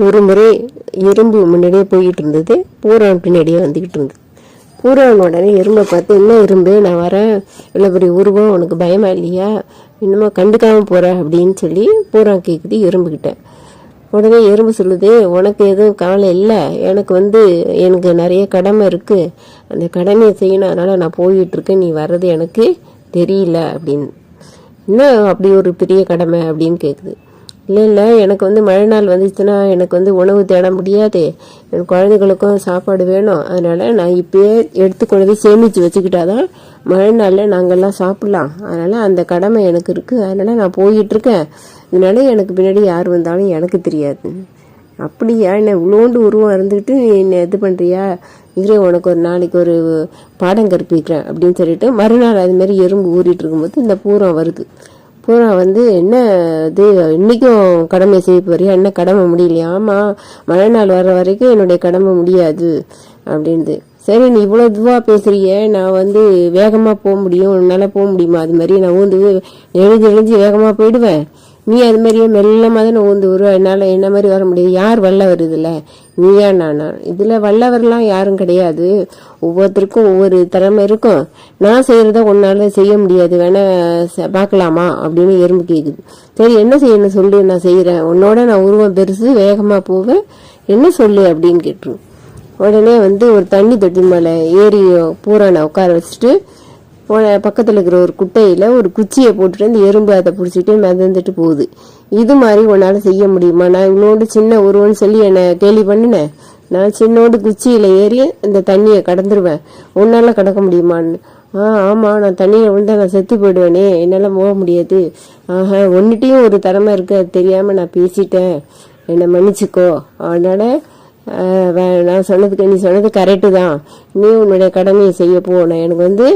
ஒரு முறை எறும்பு முன்னாடியே போய்கிட்டு இருந்தது பூரான் பின்னாடியே வந்துக்கிட்டு இருந்தது பூரான் உடனே எறும்பை பார்த்து என்ன எறும்பு நான் வரேன். இவ்வளோ பெரிய உருவம். உனக்கு பயமா இல்லையா? இன்னுமா கண்டுக்காம போற? அப்படின்னு சொல்லி பூரான் கேட்குது எறும்புக்கிட்ட உடனே எறும்பு சொல்லுது உனக்கு எதுவும் கவலை இல்லை. எனக்கு வந்து எனக்கு நிறைய கடமை இருக்குது அந்த கடமையை செய்யணும். அதனால் நான் போயிட்டு இருக்கேன் நீ வர்றது எனக்கு தெரியல. அப்படின்னு. என்ன? அப்படி ஒரு பெரிய கடமை? அப்படின்னு கேட்குது இல்லை இல்லை எனக்கு வந்து மழை நாள் வந்துச்சுன்னா எனக்கு வந்து உணவு தேட முடியாது. என் குழந்தைகளுக்கும் சாப்பாடு வேணும். அதனால் நான் இப்பயே எடுத்து கொண்டு போய் சேமித்து வச்சுக்கிட்டாதான் மழை நாளில் நாங்கள்லாம் சாப்பிட்லாம். அதனால் அந்த கடமை எனக்கு இருக்குது அதனால் நான் போயிட்டுருக்கேன். இதனால எனக்கு பின்னாடி யார் வந்தாலும் எனக்கு தெரியாது. அப்படியா? என்ன இவ்வளோண்டு உருவம் இருந்துக்கிட்டு நீ என்ன இது பண்ணுறியா இதுவே உனக்கு ஒரு நாளைக்கு ஒரு பாடம் கற்பிக்கிறேன் அப்படின்னு சொல்லிட்டு மறுநாள் அதுமாரி எறும்பு ஊறிட்டு இருக்கும்போது இந்த பூரம் வருது. பூரா வந்து என்ன இது? இன்றைக்கும் கடமை செய்ய போறியா? என்ன கடமை முடியலையா? ஆமாம் மழை நாள் வர்ற வரைக்கும் என்னுடைய கடமை முடியாது அப்படின்து சரி நீ இவ்வளோ இதுவாக பேசுகிறிய நான் வந்து வேகமாக போக முடியும். உன்னால் போக முடியுமா? அது மாதிரி நான் வந்து எழுதி எழுதி வேகமாக போயிடுவேன். நீ அது மாதிரியே மெல்லமாக தான் ஊந்து வருவ என்னால் என்ன மாதிரி வர முடியாது? யார் வல்ல வருதுல்ல நீயா நானா? இதில் வல்லவர்லாம் யாரும் கிடையாது. ஒவ்வொருத்தருக்கும் ஒவ்வொரு திறமை இருக்கும். நான் செய்கிறத உன்னால் செய்ய முடியாது. வேணால் ச- பார்க்கலாமா? அப்படின்னு எறும்பு கேட்குது சரி என்ன செய்யணும் சொல்லு நான் செய்கிறேன் உன்னோட நான் உருவம் பெருசு வேகமாக போவேன். என்ன சொல்லு அப்படின்னு கேட்டுரும். உடனே வந்து ஒரு தண்ணி தொட்டி மேலே ஏறி பூரானை உட்கார வச்சுட்டு பக்கத்தில் இருக்கிற ஒரு குட்டையில் ஒரு குச்சியை போட்டுட்டு அந்த எறும்பு அதை பிடிச்சிட்டு மிதந்துட்டு போகுது. இது மாதிரி உன்னால் செய்ய முடியுமா? நான் இவ்வளோண்டு சின்ன உருவம்னு சொல்லி என்னை கேலி பண்ணினேன். நான் சின்னோண்டு குச்சியில் ஏறி இந்த தண்ணியை கடந்துருவேன். உன்னால் கடக்க முடியுமான்னு? ஆ ஆமா நான் தண்ணியை விழுந்தா நான் செத்து போயிடுவேனே. என்னால் போக முடியாது. ஆஹா ஒன்றுட்டையும் ஒரு திறமை இருக்கு. அது தெரியாமல் நான் பேசிட்டேன். என்னை மன்னிச்சுக்கோ. அதனால் நான் சொன்னதுக்கு நீ சொன்னது கரெக்டு தான். நீ உன்னுடைய கடமையை செய்ய போ. நான் எனக்கு வந்து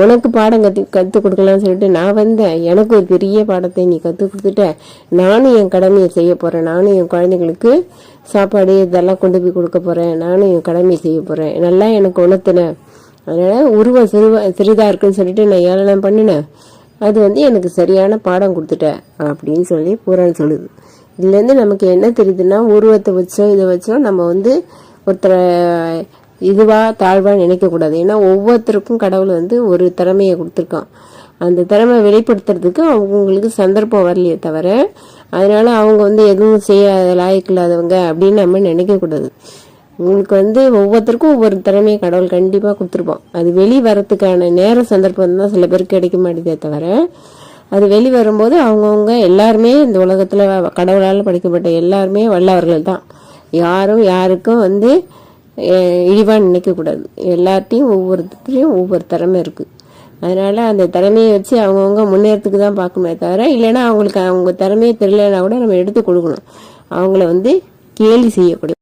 உனக்கு பாடம் கற்று கற்றுக் கொடுக்கலாம்னு சொல்லிட்டு நான் வந்தேன். எனக்கு ஒரு பெரிய பாடத்தை நீ கற்றுக் கொடுத்துட்ட. நானும் என் கடமையை செய்ய போகிறேன் நானும் என் குழந்தைங்களுக்கு சாப்பாடு இதெல்லாம் கொண்டு போய் கொடுக்க போகிறேன் நானும் என் கடமையை செய்ய போகிறேன் நல்லா எனக்கு உணர்த்தினேன் அதனால் உருவம் சிறுவ சிறிதாக இருக்குன்னு சொல்லிட்டு நான் ஏளனம் பண்ணினேன். அது வந்து எனக்கு சரியான பாடம் கொடுத்துட்டேன் அப்படின்னு சொல்லி பூரான் சொல்லுது. இதுலேருந்து நமக்கு என்ன தெரியுதுன்னா உருவத்தை வச்சோ இதை வச்சோ நம்ம வந்து ஒருத்தரை இதுவாக தாழ்வாக நினைக்கக்கூடாது ஏன்னா ஒவ்வொருத்தருக்கும் கடவுள் வந்து ஒரு திறமையை கொடுத்துருக்கான். அந்த திறமை வெளிப்படுத்துறதுக்கு அவங்களுக்கு சந்தர்ப்பம் வரலையே தவிர அதனால் அவங்க வந்து எதுவும் செய்ய லாயக்கில்லாதவங்க அப்படின்னு நம்ம நினைக்கக்கூடாது உங்களுக்கு வந்து ஒவ்வொருத்தருக்கும் ஒவ்வொரு திறமையை கடவுள் கண்டிப்பாக கொடுத்துருப்போம் அது வெளி வரத்துக்கான நேர சந்தர்ப்பம் தான் சில பேருக்கு கிடைக்க மாட்டேதே தவிர அது வெளி வரும்போது அவங்கவுங்க எல்லாருமே இந்த உலகத்தில் கடவுளால் படைக்கப்பட்ட எல்லாருமே வல்லவர்கள் தான் யாரும் யாருக்கும் வந்து இழிவாக நினைக்கக்கூடாது. எல்லாத்தையும் ஒவ்வொருத்தரையும் ஒவ்வொரு திறமை இருக்குது அதனால் அந்த திறமையை வச்சு அவங்கவுங்க முன்னேறத்துக்கு தான் பார்க்கணுமே தவிர இல்லைன்னா அவங்களுக்கு அவங்க திறமையே தெரியலனா கூட நம்ம எடுத்து கொடுக்கணும். அவங்கள வந்து கேலி செய்யக்கூடாது.